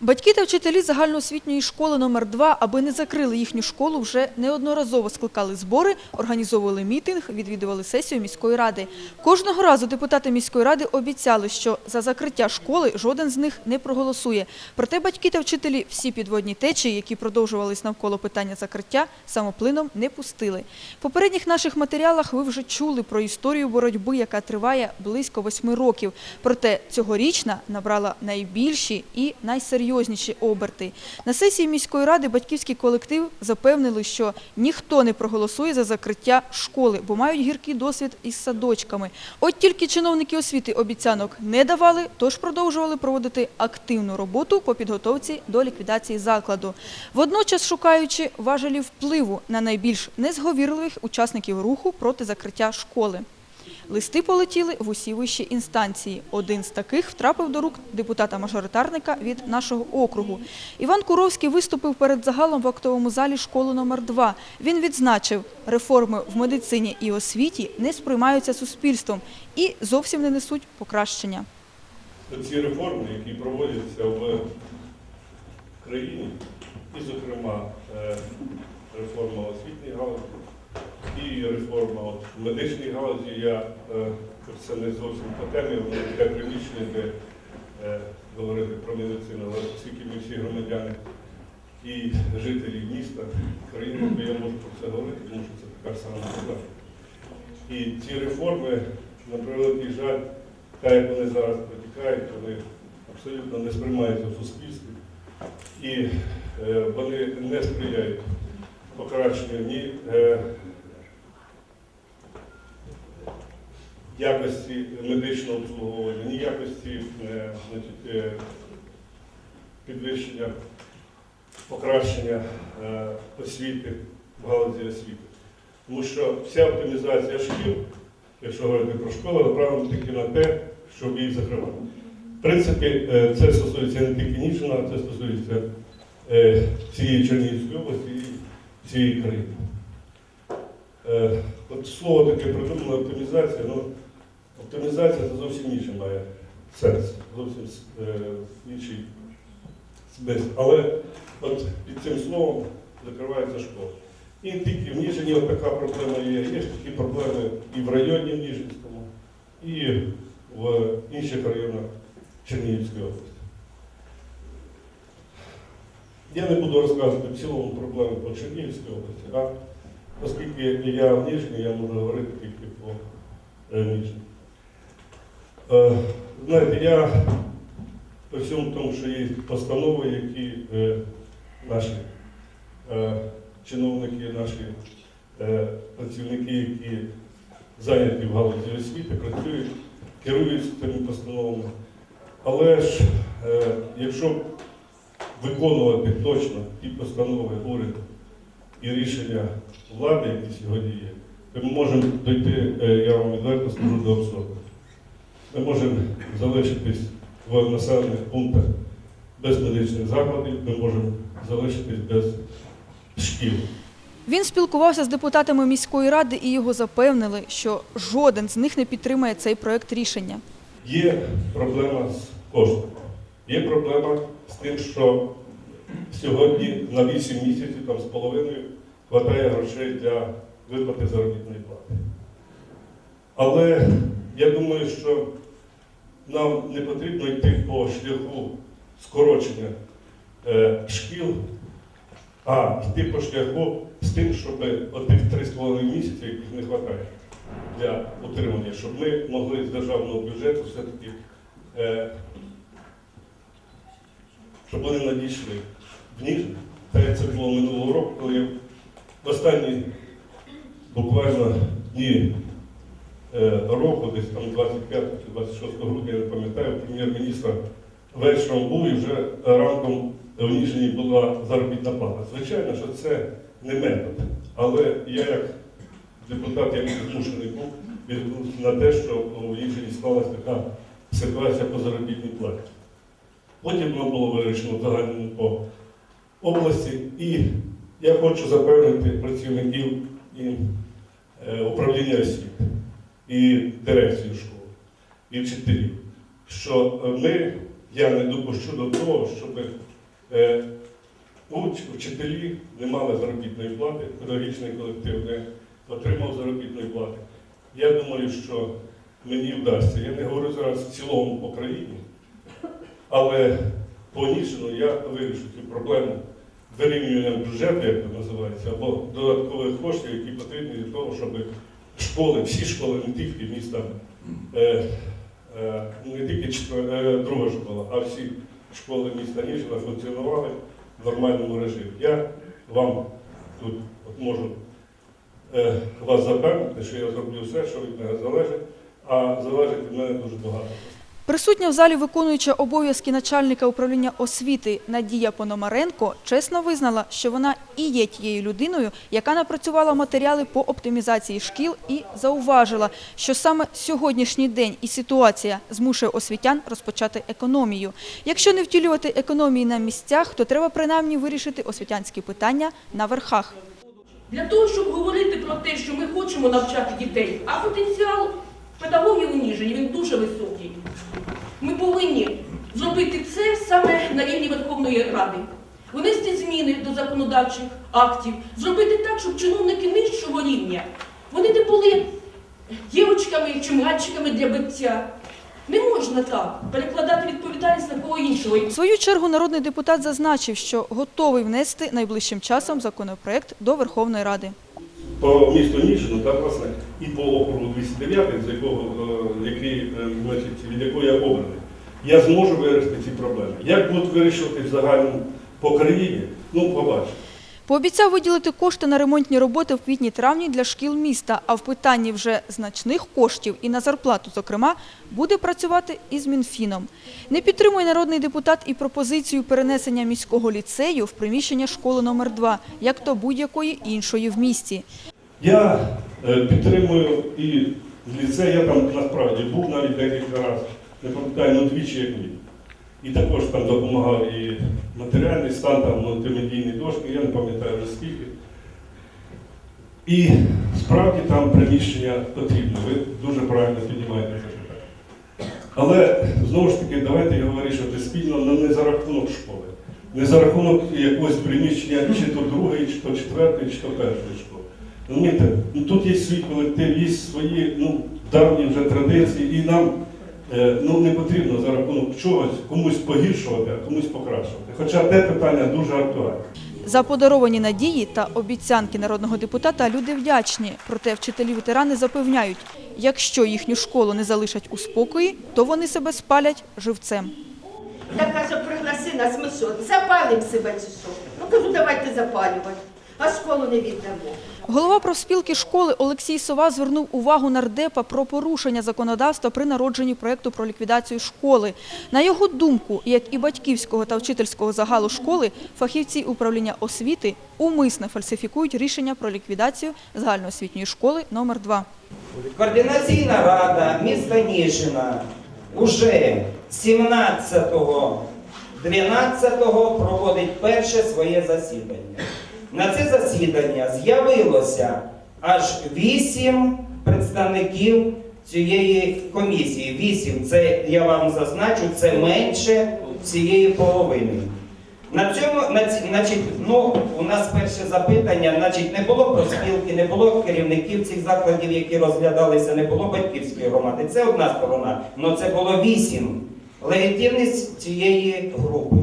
Батьки та вчителі загальноосвітньої школи номер 2 аби не закрили їхню школу, вже неодноразово скликали збори, організовували мітинг, відвідували сесію міської ради. Кожного разу депутати міської ради обіцяли, що за закриття школи жоден з них не проголосує. Проте батьки та вчителі всі підводні течії, які продовжувались навколо питання закриття, самоплином не пустили. В попередніх наших матеріалах ви вже чули про історію боротьби, яка триває близько восьми років. Проте цьогорічна набрала найбільші і найсерйозніші оберти. На сесії міської ради батьківський колектив запевнили, що ніхто не проголосує за закриття школи, бо мають гіркий досвід із садочками. От тільки чиновники освіти обіцянок не давали, тож продовжували проводити активну роботу по підготовці до ліквідації закладу. Водночас шукаючи важелі впливу на найбільш незговірливих учасників руху проти закриття школи. Листи полетіли в усі вищі інстанції. Один з таких втрапив до рук депутата-мажоритарника від нашого округу. Іван Куровський виступив перед загалом в актовому залі школи номер 2 Він відзначив, реформи в медицині і освіті не сприймаються суспільством і зовсім не несуть покращення. ці реформи, які проводяться в країні, і, зокрема, е, реформа освітньої галузі, і реформа от, в медичній галузі, я е, це не зовсім по темі, воно те приміщення, де е, говорити про медицину, але оскільки ми всі громадяни і жителі міста, країни, то я можу про це говорити, тому що це така сама проблема. І ці реформи, на превеликий жаль, так як вони зараз протікають, вони абсолютно не сприймаються в суспільстві і е, вони не сприяють покращенню ні е, якості медичного обслуговування, ні якості е, значить, е, підвищення, покращення е, освіти в галузі освіти. Тому що вся оптимізація шкіл, якщо говорити про школу, направлена тільки на те, щоб їх закривати. В принципі, це стосується не тільки Нічина, а це стосується всієї Чернігівської області і всієї країни. От слово таке придумано оптимізація, ну оптимізація це зовсім інше має сенс, зовсім е, інший смисл. Але от під цим словом закривається школа. І тільки в Ніжині така проблема є, є ж такі проблеми і в районі Ніжинському, і в інших районах Чернігівської області. Я не буду розказувати в цілому проблеми по Чернігівській області, а оскільки я в Ніжині, я можу говорити тільки по е, Ніжині. Е, знаєте, я по всьому тому, що є постанови, які е, наші е, чиновники, наші працівники, які зайняті в галузі освіти, працюють, керуються цими постановами. Але ж, якщо виконувати точно ті постанови уряду і рішення влади, які сьогодні є, то ми можемо дойти, е, я вам відверто скажу, до абсурду. Ми можемо залишитись в населених пунктах без медичних закладів, ми можемо залишитись без шкіл. Він спілкувався з депутатами міської ради і його запевнили, що жоден з них не підтримає цей проект рішення. Є проблема з коштом. Є проблема з тим, що сьогодні на 8 місяців там з половиною вистачає грошей для виплати заробітної плати. Але я думаю, що нам не потрібно йти по шляху скорочення е, шкіл, а йти по шляху з тим, щоб отих 3,5 місяці, яких не вистачає для утримання, щоб ми могли з державного бюджету все-таки, е, щоб вони надійшли в Ніжин. Так це було минулого року, коли останні буквально дні року, десь там 25 чи 26 грудня, я не пам'ятаю, прем'єр-міністр вечором був і вже ранком в Ніжині була заробітна плата. Звичайно, що це не метод. Але я як депутат, я змушений був відгукнутися на те, що у Ніжині склалася така ситуація по заробітній платі. Потім воно було вирішено в загальному по області. І я хочу запевнити працівників і е, управління освіти, і дирекцію школи, і вчителів, що ми я не допущу до того, щоб е, вчителі не мали заробітної плати, педагогічний колектив не отримав заробітної плати. Я думаю, що мені вдасться. Я не говорю зараз в цілому по країні, але по я вирішу цю проблему вирівнювання бюджету, як це називається, або додаткових коштів, які потрібні для того, щоб школи, всі школи, не тільки міста, е, е, не тільки е, друга школа, а всі школи міста Ніжина функціонували в нормальному режимі. Я вам тут от можу вас запевнити, що я зроблю все, що від мене залежить, а залежить від мене дуже багато. Присутня в залі виконуюча обов'язки начальника управління освіти Надія Пономаренко чесно визнала, що вона і є тією людиною, яка напрацювала матеріали по оптимізації шкіл і зауважила, що саме сьогоднішній день і ситуація змушує освітян розпочати економію. Якщо не втілювати економії на місцях, то треба принаймні вирішити освітянські питання на верхах. Для того, щоб говорити про те, що ми хочемо навчати дітей, а потенціал педагогів у Ніжині, він дуже високий. Ми повинні зробити це саме на рівні Верховної Ради. Внести зміни до законодавчих актів, зробити так, щоб чиновники нижчого рівня вони не були дівчатками чи мальчиками для биття. Не можна так перекладати відповідальність на кого іншого. В свою чергу народний депутат зазначив, що готовий внести найближчим часом законопроект до Верховної Ради. По місту Ніжину, та власне, і по округу 209, з якого, е, який, е, значить, від якого я обраний, я зможу вирішити ці проблеми. Як будуть вирішувати в загальному по країні, ну, побачимо. Пообіцяв виділити кошти на ремонтні роботи в квітні-травні для шкіл міста, а в питанні вже значних коштів і на зарплату, зокрема, буде працювати із Мінфіном. Не підтримує народний депутат і пропозицію перенесення міського ліцею в приміщення школи номер 2 як то будь-якої іншої в місті. Я е, підтримую і ліцей, я там насправді був навіть декілька разів, не пам'ятаю, ну двічі як ні. І також там допомагав і матеріальний стан, там мультимедійні дошки, я не пам'ятаю вже скільки. І справді там приміщення потрібно. Ви дуже правильно піднімаєте це питання. Але знову ж таки, давайте його вирішувати спільно, але не за рахунок школи, не за рахунок якогось приміщення чи то другої, чи то четвертої, чи то першої школи. Ну тут є свій колектив, є свої ну, давні вже традиції, і нам ну, не потрібно за рахунок чогось комусь погіршувати, а комусь покращувати. Хоча те питання дуже актуальне. За подаровані надії та обіцянки народного депутата люди вдячні. Проте вчителі-ветерани запевняють, якщо їхню школу не залишать у спокої, то вони себе спалять живцем. Так каже, пригласи нас, ми що, запалимо себе чи що? Ну кажу, давайте запалювати, а школу не віддамо. Голова профспілки школи Олексій Сова звернув увагу нардепа про порушення законодавства при народженні проєкту про ліквідацію школи. На його думку, як і батьківського та вчительського загалу школи, фахівці управління освіти умисно фальсифікують рішення про ліквідацію загальноосвітньої школи номер 2 Координаційна рада міста Ніжина уже 17.12 проводить перше своє засідання. На це засідання з'явилося аж вісім представників цієї комісії. Вісім, це я вам зазначу, це менше цієї половини. На цьому, на значить, ну, у нас перше запитання, значить, не було проспілки, не було керівників цих закладів, які розглядалися, не було батьківської громади. Це одна сторона. але це було вісім. Легітимність цієї групи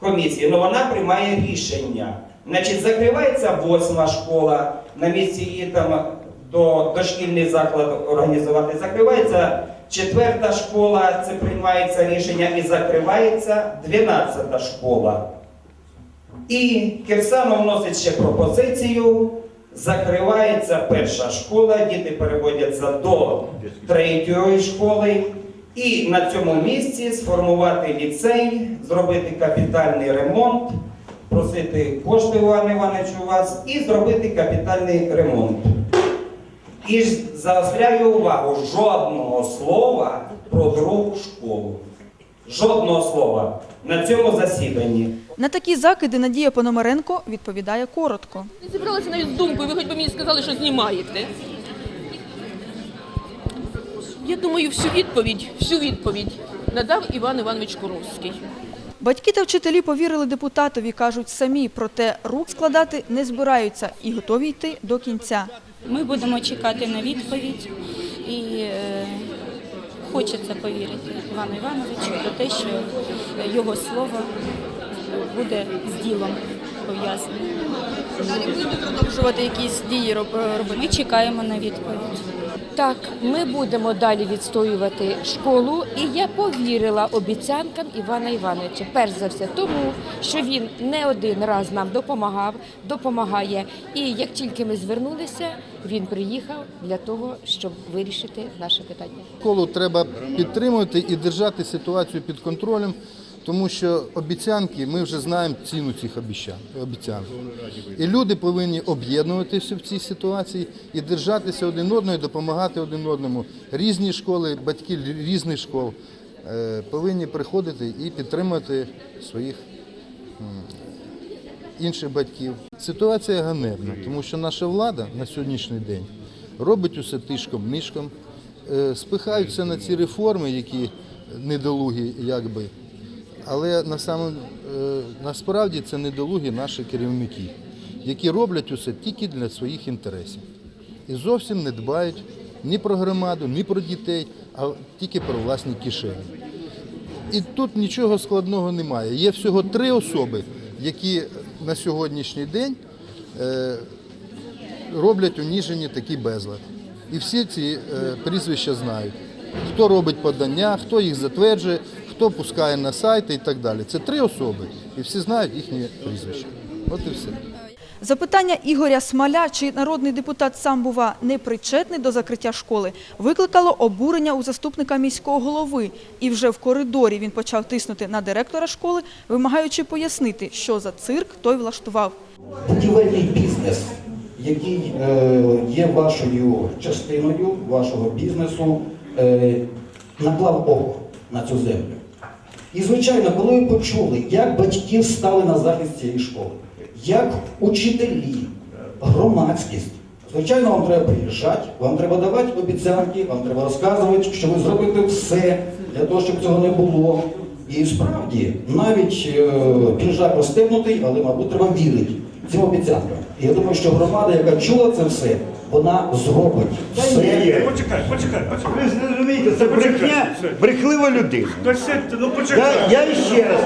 комісії, ну вона приймає рішення. Значить, закривається восьма школа, на місці її там до, дошкільний заклад організувати. Закривається четверта школа, це приймається рішення, і закривається дванадцята школа. І Кирсанов вносить ще пропозицію. Закривається перша школа, діти переводяться до третьої школи. І на цьому місці сформувати ліцей, зробити капітальний ремонт, просити кошти Івана Івановича у вас і зробити капітальний ремонт. І ж заостряю увагу, жодного слова про другу школу. Жодного слова на цьому засіданні. На такі закиди Надія Пономаренко відповідає коротко. Не зібралася навіть з думкою, ви хоч би мені сказали, що знімаєте. Я думаю, всю відповідь, всю відповідь надав Іван Іванович Куровський. Батьки та вчителі повірили депутатові, кажуть самі, проте рук складати не збираються і готові йти до кінця. Ми будемо чекати на відповідь і е, хочеться повірити Івану Івановичу про те, що його слово буде з ділом пов'язане. Далі будете продовжувати якісь дії е, робити. Ми чекаємо на відповідь. Так, ми будемо далі відстоювати школу, і я повірила обіцянкам Івана Івановича. Перш за все, тому що він не один раз нам допомагав, допомагає. І як тільки ми звернулися, він приїхав для того, щоб вирішити наше питання. Школу треба підтримувати і держати ситуацію під контролем, тому що обіцянки, ми вже знаємо ціну цих обіцян- обіцянок. І люди повинні об'єднуватися в цій ситуації і держатися один одного, і допомагати один одному. Різні школи, батьки різних школ е, повинні приходити і підтримувати своїх інших батьків. Ситуація ганебна, тому що наша влада на сьогоднішній день робить усе тишком нишком, е, спихаються на ці реформи, які недолугі, якби. Але на самом- е, насправді це недолугі наші керівники, які роблять усе тільки для своїх інтересів. І зовсім не дбають ні про громаду, ні про дітей, а тільки про власні кишені. І тут нічого складного немає. Є всього три особи, які на сьогоднішній день е, роблять у Ніжині такий безлад. І всі ці е, прізвища знають. Хто робить подання, хто їх затверджує, хто пускає на сайти і так далі. Це три особи, і всі знають їхні прізвища. От і все. Запитання Ігоря Смаля, чи народний депутат сам бува непричетний до закриття школи, викликало обурення у заступника міського голови. І вже в коридорі він почав тиснути на директора школи, вимагаючи пояснити, що за цирк той влаштував. будівельний бізнес, який е, є вашою частиною вашого бізнесу, е, наклав око на цю землю. І, звичайно, коли ви почули, як батьки стали на захист цієї школи, як учителі, громадськість, звичайно, вам треба приїжджати, вам треба давати обіцянки, вам треба розказувати, що ви зробите все для того, щоб цього не було. І справді, навіть е, піджак розстебнутий, але, мабуть, треба вірити цим обіцянкам. І я думаю, що громада, яка чула це все, вона зробить все. Почекай, почекай, почекай. Ви ж розумієте, це брехня, брехлива людина. Та сядьте, ну Я, я ще раз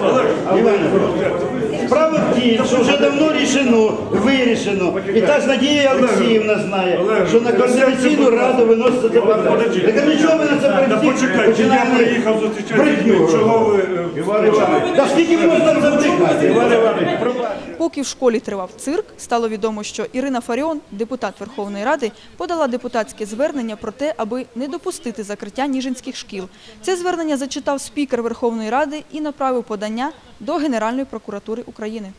справа в тім, що вже давно рішено, вирішено. І та ж Надія Олексіївна знає, що на координаційну раду виноситься це питання. Так а нічого ви на це Та прийти? почекайте, я приїхав зустрічати Чого ви... е, та скільки можна пробачте. Поки в школі тривав цирк, стало відомо, що Ірина Фаріон, депутат Верховної Ради, подала депутатське звернення про те, аби не допустити закриття ніжинських шкіл. Це звернення зачитав спікер Верховної Ради і направив подання до Генеральної прокуратури України.